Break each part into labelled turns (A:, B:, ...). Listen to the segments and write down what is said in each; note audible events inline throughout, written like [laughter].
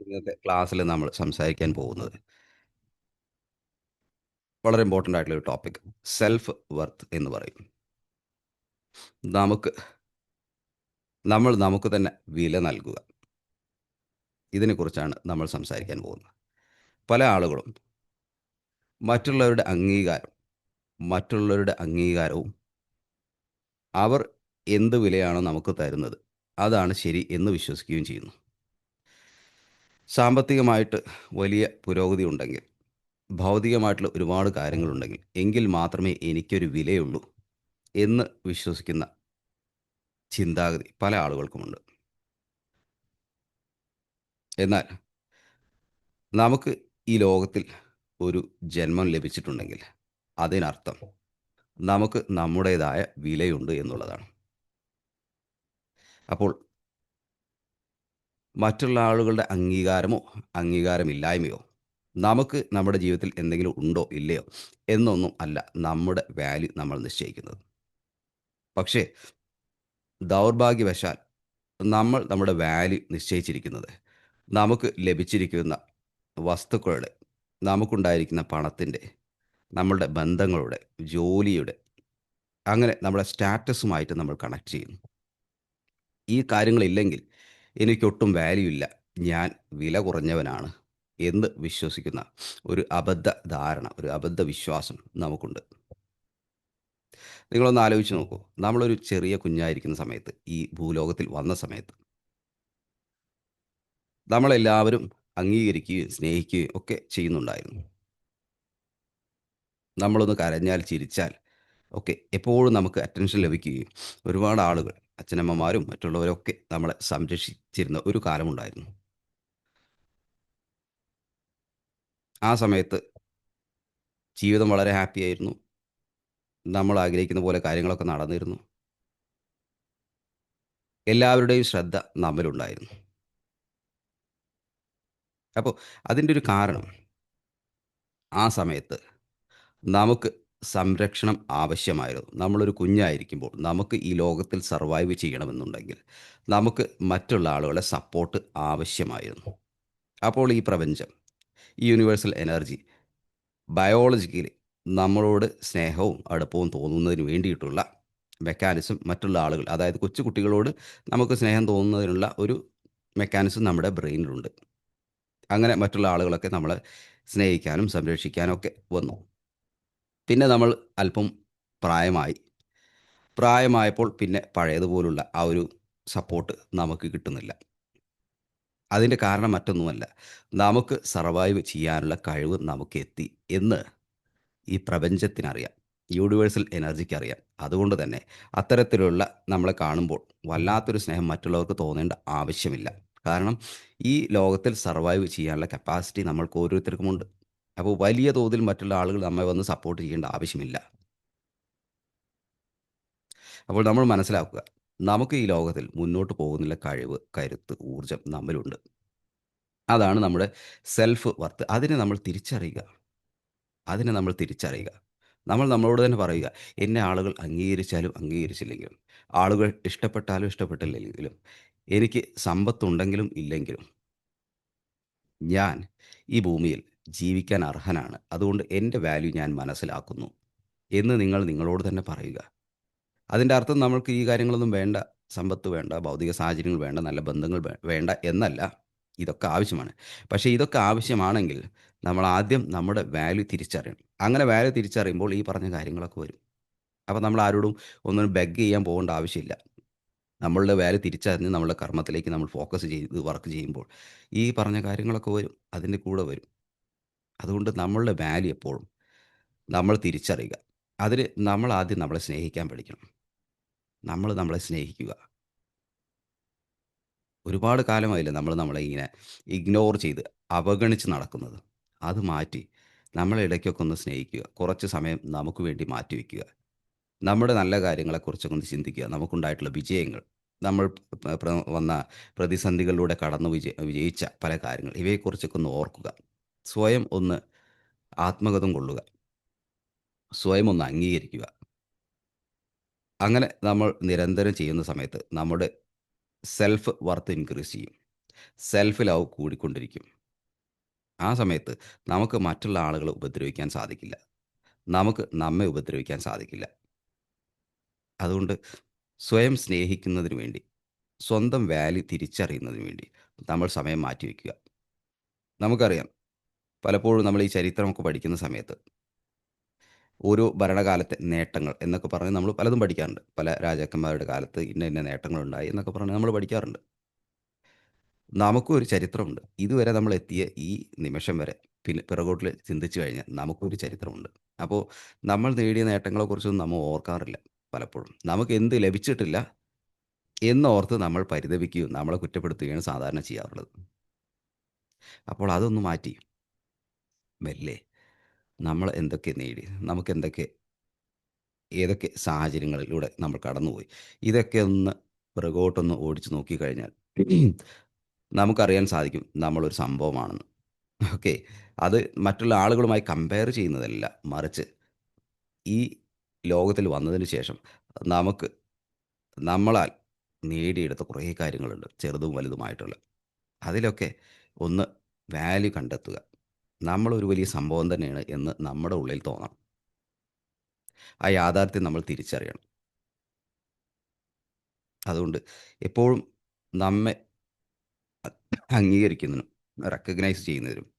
A: ഇന്നത്തെ ക്ലാസ്സിൽ നമ്മൾ സംസാരിക്കാൻ പോകുന്നത്. വളരെ ഇമ്പോർട്ടന്റ് ആയിട്ടുള്ള ഒരു ടോപ്പിക് സെൽഫ് വർത്ത് എന്ന് പറയും. നമുക്ക് നമ്മൾ നമുക്ക് തന്നെ വില നൽകുക. ഇതിനെക്കുറിച്ചാണ് നമ്മൾ സംസാരിക്കാൻ പോകുന്നത്. പല ആളുകളും മറ്റുള്ളവരുടെ അംഗീകാരം മറ്റുള്ളവരുടെ അംഗീകാരവും അവർ എന്ത് വിലയാണോ നമുക്ക് തരുന്നത് അതാണ് ശരി എന്ന് വിശ്വസിക്കുകയും ചെയ്യുന്നു. സാമ്പത്തികമായിട്ട് വലിയ പുരോഗതി ഉണ്ടെങ്കിൽ ഭൗതികമായിട്ടുള്ള ഒരുപാട് കാര്യങ്ങളുണ്ടെങ്കിൽ എങ്കിൽ മാത്രമേ എനിക്കൊരു വിലയുള്ളൂ എന്ന് വിശ്വസിക്കുന്ന ചിന്താഗതി പല ആളുകൾക്കുമുണ്ട്. എന്നാൽ നമുക്ക് ഈ ലോകത്തിൽ ഒരു ജന്മം ലഭിച്ചിട്ടുണ്ടെങ്കിൽ അതിനർത്ഥം നമുക്ക് നമ്മുടേതായ വിലയുണ്ട് എന്നുള്ളതാണ്. അപ്പോൾ മറ്റുള്ള ആളുകളുടെ അംഗീകാരമോ അംഗീകാരമില്ലായ്മയോ നമുക്ക് നമ്മുടെ ജീവിതത്തിൽ എന്തെങ്കിലും ഉണ്ടോ ഇല്ലയോ എന്നൊന്നും അല്ല നമ്മുടെ വാല്യൂ നമ്മൾ നിശ്ചയിക്കുന്നത്. പക്ഷേ ദൗർഭാഗ്യവശാൽ നമ്മൾ നമ്മുടെ വാല്യൂ നിശ്ചയിച്ചിരിക്കുന്നത് നമുക്ക് ലഭിച്ചിരിക്കുന്ന വസ്തുക്കളുടെ നമുക്കുണ്ടായിരിക്കുന്ന പണത്തിന്റെ നമ്മളുടെ ബന്ധങ്ങളുടെ ജോലിയുടെ അങ്ങനെ നമ്മുടെ സ്റ്റാറ്റസുമായിട്ട് നമ്മൾ കണക്ട് ചെയ്യുന്നു. ഈ കാര്യങ്ങളില്ലെങ്കിൽ എനിക്കൊട്ടും വാല്യൂ ഇല്ല. ഞാൻ വില കുറഞ്ഞവനാണ് എന്ന് വിശ്വസിക്കുന്ന ഒരു അബദ്ധ ധാരണ ഒരു അബദ്ധ വിശ്വാസം നമുക്കുണ്ട്. നിങ്ങളൊന്ന് ആലോചിച്ച് നോക്കൂ. നമ്മളൊരു ചെറിയ കുഞ്ഞായിരിക്കുന്ന സമയത്ത് ഈ ഭൂലോകത്തിൽ വന്ന സമയത്ത് നമ്മളെല്ലാവരും അംഗീകരിക്കുകയും സ്നേഹിക്കുകയും ഒക്കെ ചെയ്യുന്നുണ്ടായിരുന്നു. നമ്മളൊന്ന് കരഞ്ഞാൽ ചിരിച്ചാൽ ഒക്കെ എപ്പോഴും നമുക്ക് അറ്റൻഷൻ ലഭിക്കുകയും ഒരുപാട് ആളുകൾ അച്ഛനമ്മമാരും മറ്റുള്ളവരൊക്കെ നമ്മളെ സംരക്ഷിച്ചിരുന്ന ഒരു കാലമുണ്ടായിരുന്നു. ആ സമയത്ത് ജീവിതം വളരെ ഹാപ്പി ആയിരുന്നു. നമ്മൾ ആഗ്രഹിക്കുന്ന പോലെ കാര്യങ്ങളൊക്കെ നടന്നിരുന്നു. എല്ലാവരുടെയും ശ്രദ്ധ നമ്മളുണ്ടായിരുന്നു അപ്പോൾ അതിന്റെ ഒരു കാരണം ആ സമയത്ത് നമുക്ക് സംരക്ഷണം ആവശ്യമായിരുന്നു. നമ്മളൊരു കുഞ്ഞായിരിക്കുമ്പോൾ നമുക്ക് ഈ ലോകത്തിൽ സർവൈവ് ചെയ്യണമെന്നുണ്ടെങ്കിൽ നമുക്ക് മറ്റുള്ള ആളുകളെ സപ്പോർട്ട് ആവശ്യമായിരുന്നു. അപ്പോൾ ഈ പ്രപഞ്ചം ഈ യൂണിവേഴ്സൽ എനർജി ബയോളജിക്കലി നമ്മളോട് സ്നേഹവും അടുപ്പവും തോന്നുന്നതിന് വേണ്ടിയിട്ടുള്ള മെക്കാനിസം മറ്റുള്ള ആളുകൾ അതായത് കൊച്ചു കുട്ടികളോട് നമുക്ക് സ്നേഹം തോന്നുന്നതിനുള്ള ഒരു മെക്കാനിസം നമ്മുടെ ബ്രെയിനിലുണ്ട് അങ്ങനെ മറ്റുള്ള ആളുകളൊക്കെ നമ്മളെ സ്നേഹിക്കാനും സംരക്ഷിക്കാനും ഒക്കെ വന്നു. പിന്നെ നമ്മൾ അല്പം പ്രായമായി. പ്രായമായപ്പോൾ പിന്നെ പഴയതുപോലുള്ള ആ ഒരു സപ്പോർട്ട് നമുക്ക് കിട്ടുന്നില്ല. അതിന്റെ കാരണം മറ്റൊന്നുമല്ല. നമുക്ക് സർവൈവ് ചെയ്യാനുള്ള കഴിവ് നമുക്ക് എത്തി എന്ന് ഈ പ്രപഞ്ചത്തിനറിയാം. യൂണിവേഴ്സൽ എനർജിക്ക് അറിയാം അതുകൊണ്ട് തന്നെ അത്തരത്തിലുള്ള നമ്മളെ കാണുമ്പോൾ വല്ലാത്തൊരു സ്നേഹം മറ്റുള്ളവർക്ക് തോന്നേണ്ട ആവശ്യമില്ല. കാരണം ഈ ലോകത്തിൽ സർവൈവ് ചെയ്യാനുള്ള കപ്പാസിറ്റി നമ്മൾക്ക് ഓരോരുത്തർക്കുമുണ്ട്. അപ്പോൾ വലിയ തോതിൽ മറ്റുള്ള ആളുകൾ നമ്മെ വന്ന് സപ്പോർട്ട് ചെയ്യേണ്ട ആവശ്യമില്ല. അപ്പോൾ നമ്മൾ മനസ്സിലാക്കുക നമുക്ക് ഈ ലോകത്തിൽ മുന്നോട്ട് പോകുന്നില്ല കഴിവ് കരുത്ത് ഊർജം നമ്മളുണ്ട് അതാണ് നമ്മുടെ സെൽഫ് വർത്ത് അതിനെ നമ്മൾ തിരിച്ചറിയുക. അതിനെ നമ്മൾ തിരിച്ചറിയുക. നമ്മൾ നമ്മളോട് തന്നെ പറയുക എന്നെ ആളുകൾ അംഗീകരിച്ചാലും അംഗീകരിച്ചില്ലെങ്കിലും ആളുകൾ ഇഷ്ടപ്പെട്ടാലും ഇഷ്ടപ്പെട്ടില്ലെങ്കിലും എനിക്ക് സമ്പത്തുണ്ടെങ്കിലും ഇല്ലെങ്കിലും ഞാൻ ഈ ഭൂമിയിൽ ജീവിക്കാൻ അർഹനാണ്. അതുകൊണ്ട് എന്റെ വാല്യൂ ഞാൻ മനസ്സിലാക്കുന്നു എന്ന് നിങ്ങൾ നിങ്ങളോട് തന്നെ പറയുക. അതിന്റെ അർത്ഥം നമ്മൾക്ക് ഈ കാര്യങ്ങളൊന്നും വേണ്ട സമ്പത്ത് വേണ്ട ഭൗതിക സാഹചര്യങ്ങൾ വേണ്ട നല്ല ബന്ധങ്ങൾ വേണ്ട എന്നല്ല. ഇതൊക്കെ ആവശ്യമാണ്. പക്ഷേ ഇതൊക്കെ ആവശ്യമാണെങ്കിൽ നമ്മൾ ആദ്യം നമ്മുടെ വാല്യൂ തിരിച്ചറിയണം. അങ്ങനെ വാല്യൂ തിരിച്ചറിയുമ്പോൾ ഈ പറഞ്ഞ കാര്യങ്ങളൊക്കെ വരും. അപ്പോൾ നമ്മൾ ആരോടും ഒന്നും ബെഗ് ചെയ്യാൻ പോകേണ്ട ആവശ്യമില്ല. നമ്മളുടെ വാല്യൂ തിരിച്ചറിഞ്ഞ് നമ്മളുടെ കർമ്മത്തിലേക്ക് നമ്മൾ ഫോക്കസ് ചെയ്ത് വർക്ക് ചെയ്യുമ്പോൾ ഈ പറഞ്ഞ കാര്യങ്ങളൊക്കെ വരും. അതിന്റെ കൂടെ വരും. അതുകൊണ്ട് നമ്മളുടെ വാല്യൂ എപ്പോഴും നമ്മൾ തിരിച്ചറിയുക. അതിൽ നമ്മൾ ആദ്യം നമ്മളെ സ്നേഹിക്കാൻ പഠിക്കണം. നമ്മൾ നമ്മളെ സ്നേഹിക്കുക. ഒരുപാട് കാലമായില്ലേ നമ്മൾ നമ്മളെ ഇങ്ങനെ ഇഗ്നോർ ചെയ്ത് അവഗണിച്ച് നടക്കുന്നത്. അത് മാറ്റി നമ്മളെ ഇടയ്ക്കൊക്കെ ഒന്ന് സ്നേഹിക്കുക. കുറച്ച് സമയം നമുക്ക് വേണ്ടി മാറ്റിവെക്കുക നമ്മുടെ നല്ല കാര്യങ്ങളെക്കുറിച്ചൊക്കെ ഒന്ന് ചിന്തിക്കുക. നമുക്കുണ്ടായിട്ടുള്ള വിജയങ്ങൾ. നമ്മൾ വന്ന പ്രതിസന്ധികളിലൂടെ കടന്നു വിജയ വിജയിച്ച പല കാര്യങ്ങൾ. ഇവയെക്കുറിച്ചൊക്കെ ഒന്ന് ഓർക്കുക. സ്വയം ഒന്ന് ആത്മഗതം കൊള്ളുക സ്വയം ഒന്ന് അംഗീകരിക്കുക അങ്ങനെ നമ്മൾ നിരന്തരം ചെയ്യുന്ന സമയത്ത് നമ്മുടെ സെൽഫ് വർത്ത് ഇൻക്രീസ് ചെയ്യും സെൽഫ് ലവ് കൂടിക്കൊണ്ടിരിക്കും. ആ സമയത്ത് നമുക്ക് മറ്റുള്ള ആളുകളെ ഉപദ്രവിക്കാൻ സാധിക്കില്ല. നമുക്ക് നമ്മെ ഉപദ്രവിക്കാൻ സാധിക്കില്ല. അതുകൊണ്ട് സ്വയം സ്നേഹിക്കുന്നതിന് വേണ്ടി, സ്വന്തം വാല്യൂ തിരിച്ചറിയുന്നതിന് വേണ്ടി നമ്മൾ സമയം മാറ്റിവെക്കുക. നമുക്കറിയാം, പലപ്പോഴും നമ്മൾ ഈ ചരിത്രമൊക്കെ പഠിക്കുന്ന സമയത്ത് ഓരോ ഭരണകാലത്തെ നേട്ടങ്ങൾ എന്നൊക്കെ പറഞ്ഞ് നമ്മൾ പലതും പഠിക്കാറുണ്ട്. പല രാജാക്കന്മാരുടെ കാലത്ത് ഇന്ന ഇന്ന നേട്ടങ്ങളുണ്ടായി എന്നൊക്കെ പറഞ്ഞ് നമ്മൾ പഠിക്കാറുണ്ട്. നമുക്കും ഒരു ചരിത്രമുണ്ട്. ഇതുവരെ നമ്മൾ എത്തിയ ഈ നിമിഷം വരെ പിന്നെ പിറകോട്ടിൽ ചിന്തിച്ചു കഴിഞ്ഞാൽ നമുക്കൊരു ചരിത്രമുണ്ട്. അപ്പോൾ നമ്മൾ നേടിയ നേട്ടങ്ങളെക്കുറിച്ചൊന്നും നമ്മൾ ഓർക്കാറില്ല പലപ്പോഴും. നമുക്ക് എന്ത് ലഭിച്ചിട്ടില്ല എന്നോർത്ത് നമ്മൾ പരിതപിക്കുകയും നമ്മളെ കുറ്റപ്പെടുത്തുകയാണ് സാധാരണ ചെയ്യാറുള്ളത്. അപ്പോൾ അതൊന്ന് മാറ്റി മെല്ലെ നമ്മൾ എന്തൊക്കെ നേടി, നമുക്ക് എന്തൊക്കെ ഏതൊക്കെ സാഹചര്യങ്ങളിലൂടെ നമ്മൾ കടന്നുപോയി, ഇതൊക്കെ ഒന്ന് പിറകോട്ടൊന്ന് ഓടിച്ചു നോക്കിക്കഴിഞ്ഞാൽ നമുക്കറിയാൻ സാധിക്കും നമ്മളൊരു സംഭവമാണെന്ന്. ഓക്കെ. അത് മറ്റുള്ള ആളുകളുമായി കമ്പയർ ചെയ്യുന്നതല്ല. മറിച്ച് ഈ ലോകത്തിൽ വന്നതിന് ശേഷം നമുക്ക് നമ്മളാൽ നേടിയെടുത്ത കുറേ കാര്യങ്ങളുണ്ട്. ചെറുതും വലുതുമായിട്ടുള്ള. അതിലൊക്കെ ഒന്ന് വാല്യൂ കണ്ടെത്തുക. നമ്മളൊരു വലിയ സംഭവം തന്നെയാണ് എന്ന് നമ്മുടെ ഉള്ളിൽ തോന്നണം. ആ യാഥാർത്ഥ്യം നമ്മൾ തിരിച്ചറിയണം. അതുകൊണ്ട് എപ്പോഴും നമ്മെ അംഗീകരിക്കുന്നതിനും റെക്കഗ്നൈസ് ചെയ്യുന്നതിനും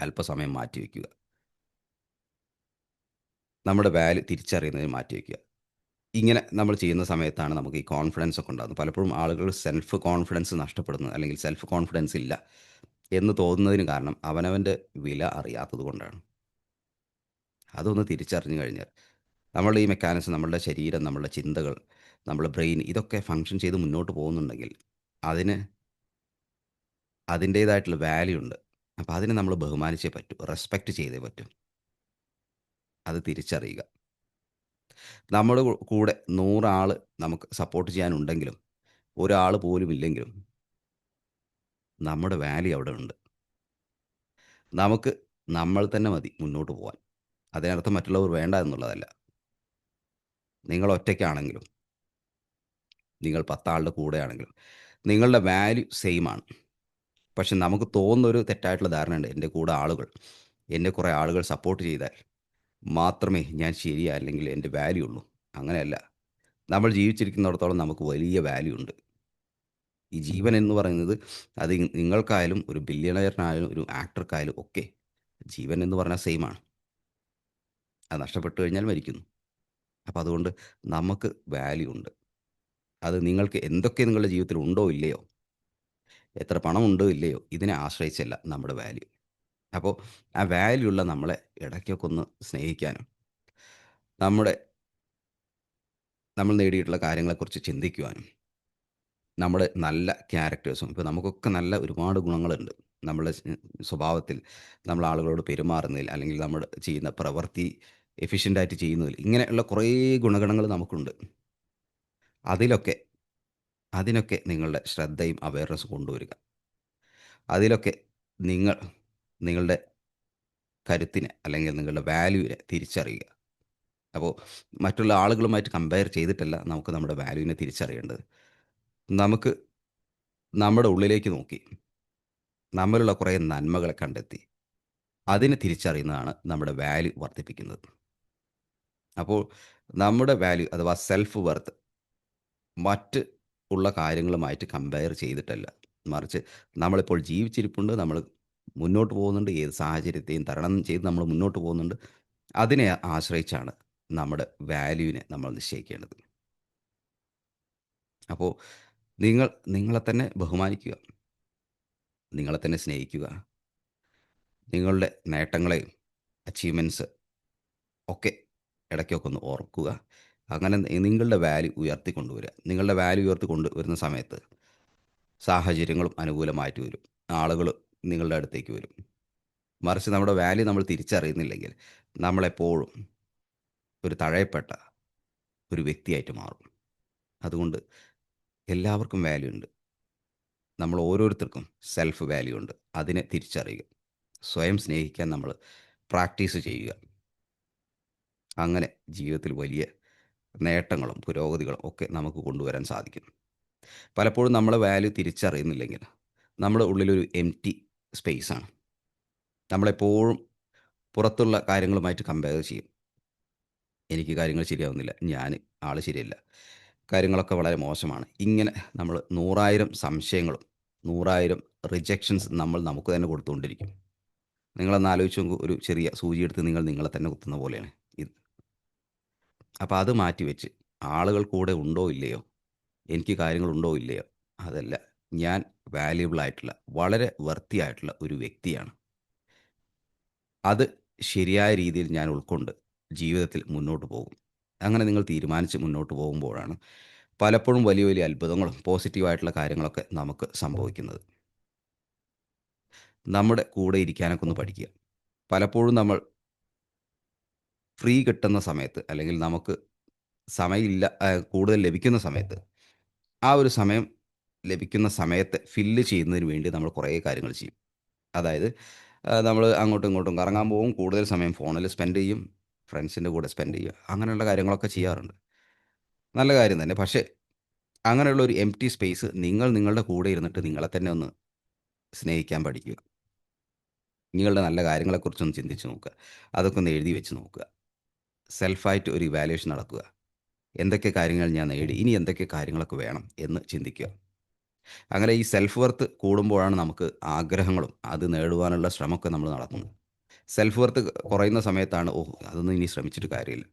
A: അല്പസമയം മാറ്റിവെക്കുക. നമ്മുടെ വാല്യൂ തിരിച്ചറിയുന്നതിന് മാറ്റിവെക്കുക. ഇങ്ങനെ നമ്മൾ ചെയ്യുന്ന സമയത്താണ് നമുക്ക് ഈ കോൺഫിഡൻസ് ഒക്കെ ഉണ്ടാകുന്നത്. പലപ്പോഴും ആളുകൾ സെൽഫ് കോൺഫിഡൻസ് നഷ്ടപ്പെടുന്നത് അല്ലെങ്കിൽ സെൽഫ് കോൺഫിഡൻസ് ഇല്ല എന്ന് തോന്നുന്നതിന് കാരണം അവനവന്റെ വില അറിയാത്തത് കൊണ്ടാണ്. അതൊന്ന് തിരിച്ചറിഞ്ഞു കഴിഞ്ഞാൽ നമ്മളുടെ ഈ മെക്കാനിസം നമ്മളുടെ ശരീരം, നമ്മളുടെ ചിന്തകൾ, നമ്മുടെ ബ്രെയിൻ ഇതൊക്കെ ഫങ്ഷൻ ചെയ്ത് മുന്നോട്ട് പോകുന്നുണ്ടെങ്കിൽ അതിന് അതിന്റേതായിട്ടുള്ള വാല്യൂ ഉണ്ട്. അപ്പോൾ അതിനെ നമ്മൾ ബഹുമാനിച്ചേ പറ്റൂ. റെസ്പെക്റ്റ് ചെയ്തേ പറ്റൂ. അത് തിരിച്ചറിയുക. നമ്മുടെ കൂടെ 100 ആൾ നമുക്ക് സപ്പോർട്ട് ചെയ്യാനുണ്ടെങ്കിലും ഒരാൾ പോലും ഇല്ലെങ്കിലും നമ്മുടെ വാല്യൂ അവിടെ ഉണ്ട്. നമുക്ക് നമ്മൾ തന്നെ മതി മുന്നോട്ട് പോകാൻ അതിനർത്ഥം മറ്റുള്ളവർ വേണ്ട എന്നുള്ളതല്ല. നിങ്ങൾ ഒറ്റയ്ക്കാണെങ്കിലും നിങ്ങൾ 10 ആളുടെ കൂടെയാണെങ്കിലും നിങ്ങളുടെ വാല്യൂ സെയിം ആണ്. പക്ഷെ നമുക്ക് തോന്നുന്ന ഒരു തെറ്റായിട്ടുള്ള ധാരണയുണ്ട്. എന്റെ കൂടെ ആളുകൾ, എന്റെ കുറേ ആളുകൾ സപ്പോർട്ട് ചെയ്താൽ മാത്രമേ ഞാൻ ശരിയാ അല്ലെങ്കിൽ എന്റെ വാല്യൂ ഉള്ളൂ. അങ്ങനെയല്ല. നമ്മൾ ജീവിച്ചിരിക്കുന്നിടത്തോളം നമുക്ക് വലിയ വാല്യൂ ഉണ്ട്. ഈ ജീവൻ എന്ന് പറയുന്നത് അത് നിങ്ങൾക്കായാലും ഒരു ബില്യണയറിനായാലും ഒരു ആക്ടർക്കായാലും ഒക്കെ ജീവൻ എന്ന് പറഞ്ഞാൽ സെയിമാണ്. അത് നഷ്ടപ്പെട്ടു കഴിഞ്ഞാൽ മരിക്കുന്നു. അപ്പം അതുകൊണ്ട് നമുക്ക് വാല്യൂ ഉണ്ട്. അത് നിങ്ങൾക്ക് എന്തൊക്കെ നിങ്ങളുടെ ജീവിതത്തിൽ ഉണ്ടോ ഇല്ലയോ, എത്ര പണം ഉണ്ടോ ഇല്ലയോ ഇതിനെ ആശ്രയിച്ചല്ല നമ്മുടെ വാല്യൂ. അപ്പോൾ ആ വാല്യൂ ഉള്ള നമ്മളെ ഇടയ്ക്കൊക്കെ ഒന്ന് സ്നേഹിക്കാനും നമ്മുടെ നമ്മൾ നേടിയിട്ടുള്ള കാര്യങ്ങളെക്കുറിച്ച് ചിന്തിക്കുവാനും നമ്മുടെ നല്ല ക്യാരക്ടേഴ്സും ഇപ്പോൾ നമുക്കൊക്കെ നല്ല ഒരുപാട് ഗുണങ്ങളുണ്ട്. നമ്മുടെ സ്വഭാവത്തിൽ, നമ്മൾ ആളുകളോട് പെരുമാറുന്നതിൽ അല്ലെങ്കിൽ നമ്മൾ ചെയ്യുന്ന പ്രവൃത്തി എഫിഷ്യന്റായിട്ട് ചെയ്യുന്നതിൽ ഇങ്ങനെയുള്ള കുറേ ഗുണഗണങ്ങൾ നമുക്കുണ്ട്. അതിലൊക്കെ അതിനൊക്കെ നിങ്ങളുടെ ശ്രദ്ധയും അവയർനെസ്സും കൊണ്ടുവരിക. അതിലൊക്കെ നിങ്ങൾ നിങ്ങളുടെ കരുത്തിനെ അല്ലെങ്കിൽ നിങ്ങളുടെ വാല്യൂവിനെ തിരിച്ചറിയുക. അപ്പോൾ മറ്റുള്ള ആളുകളുമായിട്ട് കമ്പയർ ചെയ്തിട്ടല്ല നമുക്ക് നമ്മുടെ വാല്യൂവിനെ തിരിച്ചറിയേണ്ടത്. നമുക്ക് നമ്മുടെ ഉള്ളിലേക്ക് നോക്കി നമ്മളുള്ള കുറേ നന്മകളെ കണ്ടെത്തി അതിനെ തിരിച്ചറിയുന്നതാണ് നമ്മുടെ വാല്യൂ വർദ്ധിപ്പിക്കുന്നത്. അപ്പോൾ നമ്മുടെ വാല്യൂ അഥവാ സെൽഫ് വർത്ത് മറ്റ് ഉള്ള കാര്യങ്ങളുമായിട്ട് കമ്പയർ ചെയ്തിട്ടല്ല. മറിച്ച് നമ്മളിപ്പോൾ ജീവിച്ചിരിപ്പുണ്ട്. നമ്മൾ മുന്നോട്ട് പോകുന്നുണ്ട്. ഏത് സാഹചര്യത്തെയും തരണം ചെയ്ത് നമ്മൾ മുന്നോട്ട് പോകുന്നുണ്ട്. അതിനെ ആശ്രയിച്ചാണ് നമ്മുടെ വാല്യൂവിനെ നമ്മൾ നിശ്ചയിക്കേണ്ടത്. അപ്പോൾ നിങ്ങൾ നിങ്ങളെ തന്നെ ബഹുമാനിക്കുക. നിങ്ങളെ തന്നെ സ്നേഹിക്കുക. നിങ്ങളുടെ നേട്ടങ്ങളെയും അച്ചീവ്മെന്റ്സ് ഒക്കെ ഇടയ്ക്കൊക്കെ ഒന്ന് ഓർക്കുക. അങ്ങനെ നിങ്ങളുടെ വാല്യൂ ഉയർത്തിക്കൊണ്ടുവരിക. നിങ്ങളുടെ വാല്യൂ ഉയർത്തി കൊണ്ടുവരുന്ന സമയത്ത് സാഹചര്യങ്ങളും അനുകൂലമായിട്ട് വരും. ആളുകൾ നിങ്ങളുടെ അടുത്തേക്ക് വരും. മറിച്ച് നമ്മുടെ വാല്യൂ നമ്മൾ തിരിച്ചറിയുന്നില്ലെങ്കിൽ നമ്മളെപ്പോഴും ഒരു തഴയപ്പെട്ട ഒരു വ്യക്തിയായിട്ട് മാറും. അതുകൊണ്ട് എല്ലാവർക്കും വാല്യൂ ഉണ്ട്. നമ്മൾ ഓരോരുത്തർക്കും സെൽഫ് വാല്യൂ ഉണ്ട്. അതിനെ തിരിച്ചറിയുക. സ്വയം സ്നേഹിക്കാൻ നമ്മൾ പ്രാക്ടീസ് ചെയ്യുക. അങ്ങനെ ജീവിതത്തിൽ വലിയ നേട്ടങ്ങളും പുരോഗതികളും ഒക്കെ നമുക്ക് കൊണ്ടുവരാൻ സാധിക്കും. പലപ്പോഴും നമ്മളെ വാല്യൂ തിരിച്ചറിയുന്നില്ലെങ്കിൽ നമ്മുടെ ഉള്ളിലൊരു എം ടി സ്പേസാണ്. നമ്മളെപ്പോഴും പുറത്തുള്ള കാര്യങ്ങളുമായിട്ട് കമ്പയർ ചെയ്യും. എനിക്ക് കാര്യങ്ങൾ ശരിയാവുന്നില്ല. ഞാൻ ആൾ ശരിയല്ല. കാര്യങ്ങളൊക്കെ വളരെ മോശമാണ്. ഇങ്ങനെ നമ്മൾ നൂറായിരം സംശയങ്ങളും നൂറായിരം റിജക്ഷൻസ് നമ്മൾ നമുക്ക് തന്നെ കൊടുത്തുകൊണ്ടിരിക്കും. നിങ്ങളൊന്ന് ആലോചിച്ച്. ഒരു ചെറിയ സൂചി എടുത്ത് നിങ്ങൾ നിങ്ങളെ തന്നെ കുത്തുന്ന പോലെയാണ് ഇത്. അപ്പം അത് മാറ്റിവെച്ച് ആളുകൾ കൂടെ ഉണ്ടോ ഇല്ലയോ? എനിക്ക് കാര്യങ്ങളുണ്ടോ ഇല്ലയോ? അതല്ല. ഞാൻ വാല്യുബിൾ ആയിട്ടുള്ള വളരെ വൃത്തിയായിട്ടുള്ള ഒരു വ്യക്തിയാണ്. അത് ശരിയായ രീതിയിൽ ഞാൻ ഉൾക്കൊണ്ട് ജീവിതത്തിൽ മുന്നോട്ട് പോകും. അങ്ങനെ നിങ്ങൾ തീരുമാനിച്ച് മുന്നോട്ട് പോകുമ്പോഴാണ് പലപ്പോഴും വലിയ വലിയ അത്ഭുതങ്ങളും പോസിറ്റീവായിട്ടുള്ള കാര്യങ്ങളൊക്കെ നമുക്ക് സംഭവിക്കുന്നത്. നമ്മുടെ കൂടെ ഇരിക്കാനൊക്കെ ഒന്ന് പഠിക്കുക. പലപ്പോഴും നമ്മൾ ഫ്രീ കിട്ടുന്ന സമയത്ത് അല്ലെങ്കിൽ നമുക്ക് സമയമില്ല കൂടുതൽ ലഭിക്കുന്ന സമയത്ത് ആ ഒരു സമയം ലഭിക്കുന്ന സമയത്ത് ഫില്ല് ചെയ്യുന്നതിന് വേണ്ടി നമ്മൾ കുറേ കാര്യങ്ങൾ ചെയ്യും. അതായത് നമ്മൾ അങ്ങോട്ടും ഇങ്ങോട്ടും കറങ്ങാൻ പോകും. കൂടുതൽ സമയം ഫോണിൽ സ്പെൻഡ് ചെയ്യും. ഫ്രണ്ട്സിന്റെ കൂടെ സ്പെൻഡ് ചെയ്യുക. അങ്ങനെയുള്ള കാര്യങ്ങളൊക്കെ ചെയ്യാറുണ്ട്. നല്ല കാര്യം തന്നെ. പക്ഷേ അങ്ങനെയുള്ള ഒരു എം ടി സ്പേസ് നിങ്ങൾ നിങ്ങളുടെ കൂടെ ഇരുന്നിട്ട് നിങ്ങളെ തന്നെ ഒന്ന് സ്നേഹിക്കാൻ പഠിക്കുക. നിങ്ങളുടെ നല്ല കാര്യങ്ങളെക്കുറിച്ചൊന്ന് ചിന്തിച്ച് നോക്കുക. അതൊക്കെ ഒന്ന് എഴുതി വെച്ച് നോക്കുക. സെൽഫായിട്ട് ഒരു ഇവാലുവേഷൻ നടക്കുക. എന്തൊക്കെ കാര്യങ്ങൾ ഞാൻ നേടി? ഇനി എന്തൊക്കെ കാര്യങ്ങളൊക്കെ വേണം എന്ന് ചിന്തിക്കുക. അങ്ങനെ ഈ സെൽഫ് വർത്ത് കൂടുമ്പോഴാണ് നമുക്ക് ആഗ്രഹങ്ങളും അത് നേടുവാനുള്ള ശ്രമമൊക്കെ നമ്മൾ നടത്തുന്നത്. സെൽഫ് വർത്ത് കുറയുന്ന സമയത്താണ് ഓ അതൊന്നും ഇനി ശ്രമിച്ചിട്ട് കാര്യമില്ല.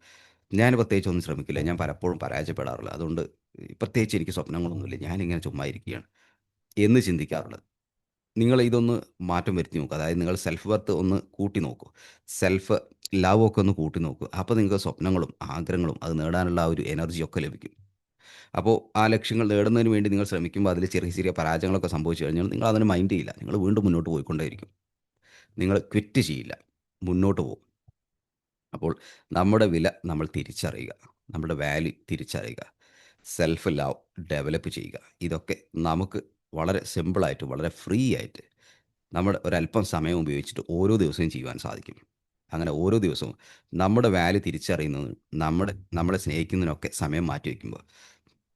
A: ഞാൻ പ്രത്യേകിച്ച് ഒന്നും ശ്രമിക്കില്ല. ഞാൻ പലപ്പോഴും പരാജയപ്പെടാറുള്ളത്. അതുകൊണ്ട് പ്രത്യേകിച്ച് എനിക്ക് സ്വപ്നങ്ങളൊന്നുമില്ല. ഞാനിങ്ങനെ ചുമ്മാ ഇരിക്കുകയാണ് എന്ന് ചിന്തിക്കാറുള്ളത്. നിങ്ങൾ ഇതൊന്ന് മാറ്റം വരുത്തി നോക്കുക. അതായത് നിങ്ങൾ സെൽഫ് വർത്ത് ഒന്ന് കൂട്ടി നോക്കൂ. സെൽഫ് ലവ് ഒക്കെ ഒന്ന് കൂട്ടി നോക്കൂ. അപ്പോൾ നിങ്ങൾക്ക് സ്വപ്നങ്ങളും ആഗ്രഹങ്ങളും അത് നേടാനുള്ള ആ ഒരു എനർജിയൊക്കെ ലഭിക്കും. അപ്പോൾ ആ ലക്ഷ്യങ്ങൾ നേടുന്നതിന് വേണ്ടി നിങ്ങൾ ശ്രമിക്കുമ്പോൾ അതിൽ ചെറിയ ചെറിയ പരാജയങ്ങളൊക്കെ സംഭവിച്ചു കഴിഞ്ഞാൽ നിങ്ങൾ അതിന് മൈൻഡ് ചെയ്യില്ല. നിങ്ങൾ വീണ്ടും മുന്നോട്ട് പോയിക്കൊണ്ടേയിരിക്കും. നിങ്ങൾ ക്വിറ്റ് ചെയ്യില്ല. മുന്നോട്ട് പോകും. അപ്പോൾ നമ്മുടെ വില നമ്മൾ തിരിച്ചറിയുക. നമ്മുടെ വാല്യൂ തിരിച്ചറിയുക. സെൽഫ് ലവ് ഡെവലപ്പ് ചെയ്യുക. ഇതൊക്കെ നമുക്ക് വളരെ സിമ്പിളായിട്ട് വളരെ ഫ്രീ ആയിട്ട് നമ്മുടെ ഒരല്പം സമയം ഉപയോഗിച്ചിട്ട് ഓരോ ദിവസവും ചെയ്യുവാൻ സാധിക്കും. അങ്ങനെ ഓരോ ദിവസവും നമ്മുടെ വാല്യൂ തിരിച്ചറിയുന്നതിനും നമ്മുടെ നമ്മളെ സ്നേഹിക്കുന്നതിനൊക്കെ സമയം മാറ്റി മാറ്റിവെക്കുമ്പോൾ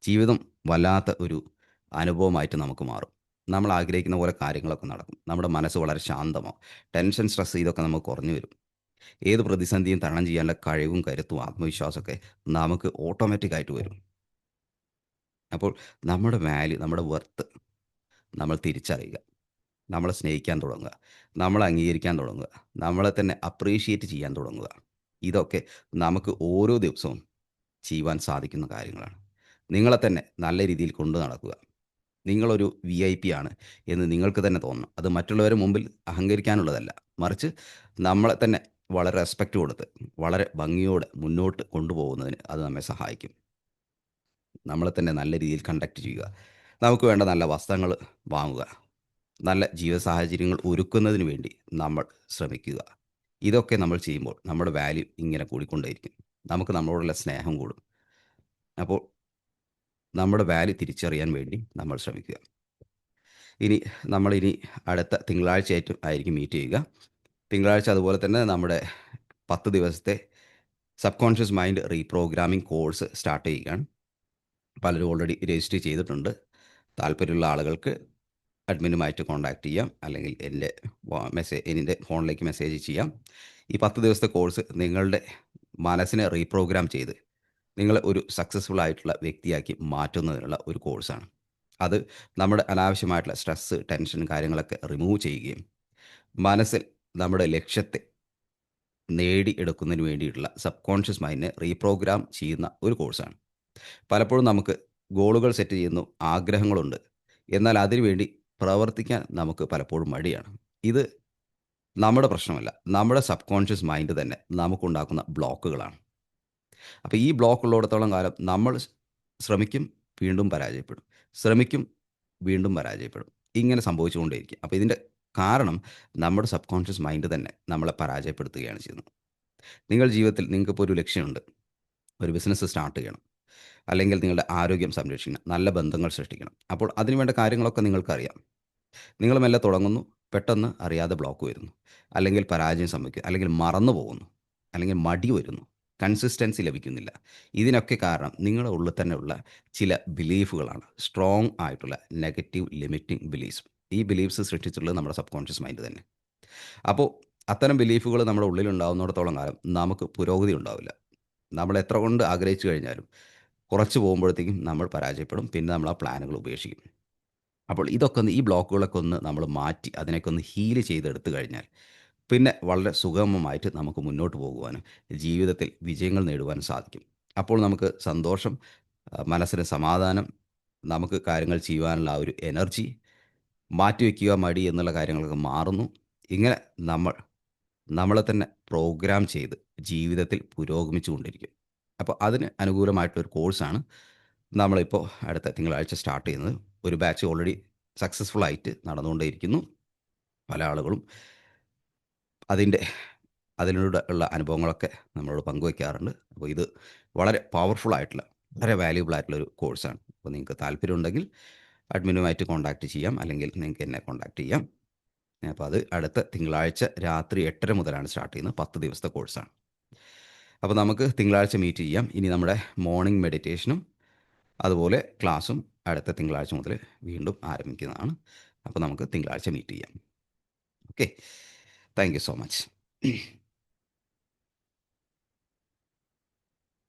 A: ജീവിതം വല്ലാത്ത ഒരു അനുഭവമായിട്ട് നമുക്ക് മാറും. നമ്മൾ ആഗ്രഹിക്കുന്ന പോലെ കാര്യങ്ങളൊക്കെ നടക്കും. നമ്മുടെ മനസ്സ് വളരെ ശാന്തമാവും. ടെൻഷൻ, സ്ട്രെസ് ഇതൊക്കെ നമുക്ക് കുറഞ്ഞു വരും. ഏത് പ്രതിസന്ധിയും തരണം ചെയ്യാനുള്ള കഴിവും കരുത്തും ആത്മവിശ്വാസമൊക്കെ നമുക്ക് ഓട്ടോമാറ്റിക്കായിട്ട് വരും. അപ്പോൾ നമ്മുടെ വാല്യൂ നമ്മുടെ വർത്ത് നമ്മൾ തിരിച്ചറിയുക. നമ്മളെ സ്നേഹിക്കാൻ തുടങ്ങുക. നമ്മളെ അംഗീകരിക്കാൻ തുടങ്ങുക. നമ്മളെ തന്നെ അപ്രീഷിയേറ്റ് ചെയ്യാൻ തുടങ്ങുക. ഇതൊക്കെ നമുക്ക് ഓരോ ദിവസവും ചെയ്യുവാൻ സാധിക്കുന്ന കാര്യങ്ങളാണ്. നിങ്ങളെ തന്നെ നല്ല രീതിയിൽ കൊണ്ടു നടക്കുക. നിങ്ങളൊരു വി ഐ പി ആണ് എന്ന് നിങ്ങൾക്ക് തന്നെ തോന്നണം. അത് മറ്റുള്ളവരുടെ മുമ്പിൽ അഹങ്കരിക്കാനുള്ളതല്ല. മറിച്ച് നമ്മളെ തന്നെ വളരെ റെസ്പെക്റ്റ് കൊടുത്ത് വളരെ ഭംഗിയോടെ മുന്നോട്ട് കൊണ്ടുപോകുന്നതിന് അത് നമ്മെ സഹായിക്കും. നമ്മളെ തന്നെ നല്ല രീതിയിൽ കണ്ടക്ട് ചെയ്യുക. നമുക്ക് വേണ്ട നല്ല വസ്ത്രങ്ങൾ വാങ്ങുക. നല്ല ജീവിത സാഹചര്യങ്ങൾ ഒരുക്കുന്നതിന് വേണ്ടി നമ്മൾ ശ്രമിക്കുക. ഇതൊക്കെ നമ്മൾ ചെയ്യുമ്പോൾ നമ്മുടെ വാല്യൂ ഇങ്ങനെ കൂടിക്കൊണ്ടേയിരിക്കും. നമുക്ക് നമ്മളോടുള്ള സ്നേഹം കൂടും. അപ്പോൾ നമ്മുടെ വാല്യൂ തിരിച്ചറിയാൻ വേണ്ടി നമ്മൾ ശ്രമിക്കുക. ഇനി നമ്മളിനി അടുത്ത തിങ്കളാഴ്ച തിങ്കളാഴ്ചയായിട്ട് ആയിരിക്കും മീറ്റ് ചെയ്യുക. തിങ്കളാഴ്ച അതുപോലെ തന്നെ നമ്മുടെ 10 ദിവസത്തെ subconscious mind reprogramming course start ചെയ്യുകയാണ്. പലരും ഓൾറെഡി രജിസ്റ്റർ ചെയ്തിട്ടുണ്ട്. താല്പര്യമുള്ള ആളുകൾക്ക് അഡ്മിനുമായിട്ട് കോൺടാക്ട് ചെയ്യാം. അല്ലെങ്കിൽ എന്റെ മെസ്സേജ് എന്റെ ഫോണിലേക്ക് മെസ്സേജ് ചെയ്യാം. ഈ 10 ദിവസത്തെ കോഴ്സ് നിങ്ങളുടെ മനസ്സിനെ റീപ്രോഗ്രാം ചെയ്ത് നിങ്ങളെ ഒരു സക്സസ്ഫുൾ ആയിട്ടുള്ള വ്യക്തിയാക്കി മാറ്റുന്നതിനുള്ള ഒരു കോഴ്സാണ്. അത് നമ്മുടെ അനാവശ്യമായിട്ടുള്ള സ്ട്രെസ്സ്, ടെൻഷൻ കാര്യങ്ങളൊക്കെ റിമൂവ് ചെയ്യുകയും മനസ്സിൽ നമ്മുടെ ലക്ഷ്യത്തെ നേടിയെടുക്കുന്നതിന് വേണ്ടിയിട്ടുള്ള സബ് കോൺഷ്യസ് മൈൻഡിനെ റീപ്രോഗ്രാം ചെയ്യുന്ന ഒരു കോഴ്സാണ്. പലപ്പോഴും നമുക്ക് ഗോളുകൾ സെറ്റ് ചെയ്യുന്നു. ആഗ്രഹങ്ങളുണ്ട്. എന്നാൽ അതിനുവേണ്ടി പ്രവർത്തിക്കാൻ നമുക്ക് പലപ്പോഴും മടിയാണ്. ഇത് നമ്മുടെ പ്രശ്നമല്ല. നമ്മുടെ സബ് കോൺഷ്യസ് മൈൻഡ് തന്നെ നമുക്കുണ്ടാക്കുന്ന ബ്ലോക്കുകളാണ്. അപ്പോൾ ഈ ബ്ലോക്ക് ഉള്ളിടത്തോളം കാലം നമ്മൾ ശ്രമിക്കും, വീണ്ടും പരാജയപ്പെടും. ശ്രമിക്കും, വീണ്ടും പരാജയപ്പെടും. ഇങ്ങനെ സംഭവിച്ചുകൊണ്ടേയിരിക്കും. അപ്പോൾ ഇതിന്റെ കാരണം നമ്മുടെ സബ് കോൺഷ്യസ് മൈൻഡ് തന്നെ നമ്മളെ പരാജയപ്പെടുത്തുകയാണ് ചെയ്യുന്നത്. നിങ്ങൾ ജീവിതത്തിൽ നിങ്ങൾക്കിപ്പോൾ ഒരു ലക്ഷ്യമുണ്ട്. ഒരു ബിസിനസ് സ്റ്റാർട്ട് ചെയ്യണം. അല്ലെങ്കിൽ നിങ്ങളുടെ ആരോഗ്യം സംരക്ഷിക്കണം. നല്ല ബന്ധങ്ങൾ സൃഷ്ടിക്കണം. അപ്പോൾ അതിനുവേണ്ട കാര്യങ്ങളൊക്കെ നിങ്ങൾക്കറിയാം. നിങ്ങൾ മെല്ലെ തുടങ്ങുന്നു. പെട്ടെന്ന് അറിയാതെ ബ്ലോക്ക് വരുന്നു. അല്ലെങ്കിൽ പരാജയം സംഭവിക്കുന്നു. അല്ലെങ്കിൽ മറന്നു പോകുന്നു. അല്ലെങ്കിൽ മടി വരുന്നു. കൺസിസ്റ്റൻസി ലഭിക്കുന്നില്ല. ഇതിനൊക്കെ കാരണം നിങ്ങളുടെ ഉള്ളിൽ തന്നെയുള്ള ചില ബിലീഫുകളാണ്. സ്ട്രോങ് ആയിട്ടുള്ള നെഗറ്റീവ് ലിമിറ്റിംഗ് ബിലീഫ്സ്. ഈ ബിലീഫ്സ് സൃഷ്ടിച്ചിട്ടുള്ളത് നമ്മുടെ സബ് കോൺഷ്യസ് മൈൻഡ് തന്നെ. അപ്പോൾ അത്തരം ബിലീഫുകൾ നമ്മുടെ ഉള്ളിൽ ഉണ്ടാകുന്നിടത്തോളം കാലം നമുക്ക് പുരോഗതി ഉണ്ടാവില്ല. നമ്മൾ എത്ര കൊണ്ട് ആഗ്രഹിച്ചു കഴിഞ്ഞാലും കുറച്ച് പോകുമ്പോഴത്തേക്കും നമ്മൾ പരാജയപ്പെടും. പിന്നെ നമ്മൾ ആ പ്ലാനുകൾ ഉപേക്ഷിക്കും. അപ്പോൾ ഇതൊക്കെ ഒന്ന് ഈ ബ്ലോക്കുകളൊക്കെ ഒന്ന് നമ്മൾ മാറ്റി അതിനൊക്കെ ഒന്ന് ഹീൽ ചെയ്തെടുത്തു കഴിഞ്ഞാൽ പിന്നെ വളരെ സുഗമമായിട്ട് നമുക്ക് മുന്നോട്ട് പോകുവാനും ജീവിതത്തിൽ വിജയങ്ങൾ നേടുവാനും സാധിക്കും. അപ്പോൾ നമുക്ക് സന്തോഷം, മനസ്സിന് സമാധാനം, നമുക്ക് കാര്യങ്ങൾ ചെയ്യുവാനുള്ള ആ ഒരു എനർജി, മാറ്റിവെക്കുക മടി എന്നുള്ള കാര്യങ്ങളൊക്കെ മാറുന്നു. ഇങ്ങനെ നമ്മൾ നമ്മളെ തന്നെ പ്രോഗ്രാം ചെയ്ത് ജീവിതത്തിൽ പുരോഗമിച്ചു കൊണ്ടിരിക്കും. അപ്പോൾ അതിന് അനുകൂലമായിട്ടൊരു കോഴ്സാണ് നമ്മളിപ്പോൾ അടുത്ത തിങ്കളാഴ്ച സ്റ്റാർട്ട് ചെയ്യുന്നത്. ഒരു ബാച്ച് ഓൾറെഡി സക്സസ്ഫുൾ ആയിട്ട് നടന്നുകൊണ്ടേയിരിക്കുന്നു. പല ആളുകളും അതിന്റെ അതിനോട് ഉള്ള അനുഭവങ്ങളൊക്കെ നമ്മളോട് പങ്കുവയ്ക്കാറുണ്ട്. അപ്പോൾ ഇത് വളരെ പവർഫുൾ ആയിട്ടുള്ള, വളരെ വാല്യുബിൾ ആയിട്ടുള്ള ഒരു കോഴ്സാണ്. അപ്പോൾ നിങ്ങൾക്ക് താല്പര്യമുണ്ടെങ്കിൽ അഡ്മിനുമായിട്ട് കോൺടാക്റ്റ് ചെയ്യാം. അല്ലെങ്കിൽ നിങ്ങൾക്ക് എന്നെ കോൺടാക്റ്റ് ചെയ്യാം. അപ്പോൾ അത് അടുത്ത തിങ്കളാഴ്ച രാത്രി എട്ടര മുതലാണ് സ്റ്റാർട്ട് ചെയ്യുന്നത്. 10 ദിവസത്തെ കോഴ്സാണ്. അപ്പോൾ നമുക്ക് തിങ്കളാഴ്ച മീറ്റ് ചെയ്യാം. ഇനി നമ്മുടെ മോർണിംഗ് മെഡിറ്റേഷനും അതുപോലെ ക്ലാസ്സും അടുത്ത തിങ്കളാഴ്ച മുതൽ വീണ്ടും ആരംഭിക്കുന്നതാണ്. അപ്പോൾ നമുക്ക് തിങ്കളാഴ്ച മീറ്റ് ചെയ്യാം. Okay. Thank you so much. [clears throat]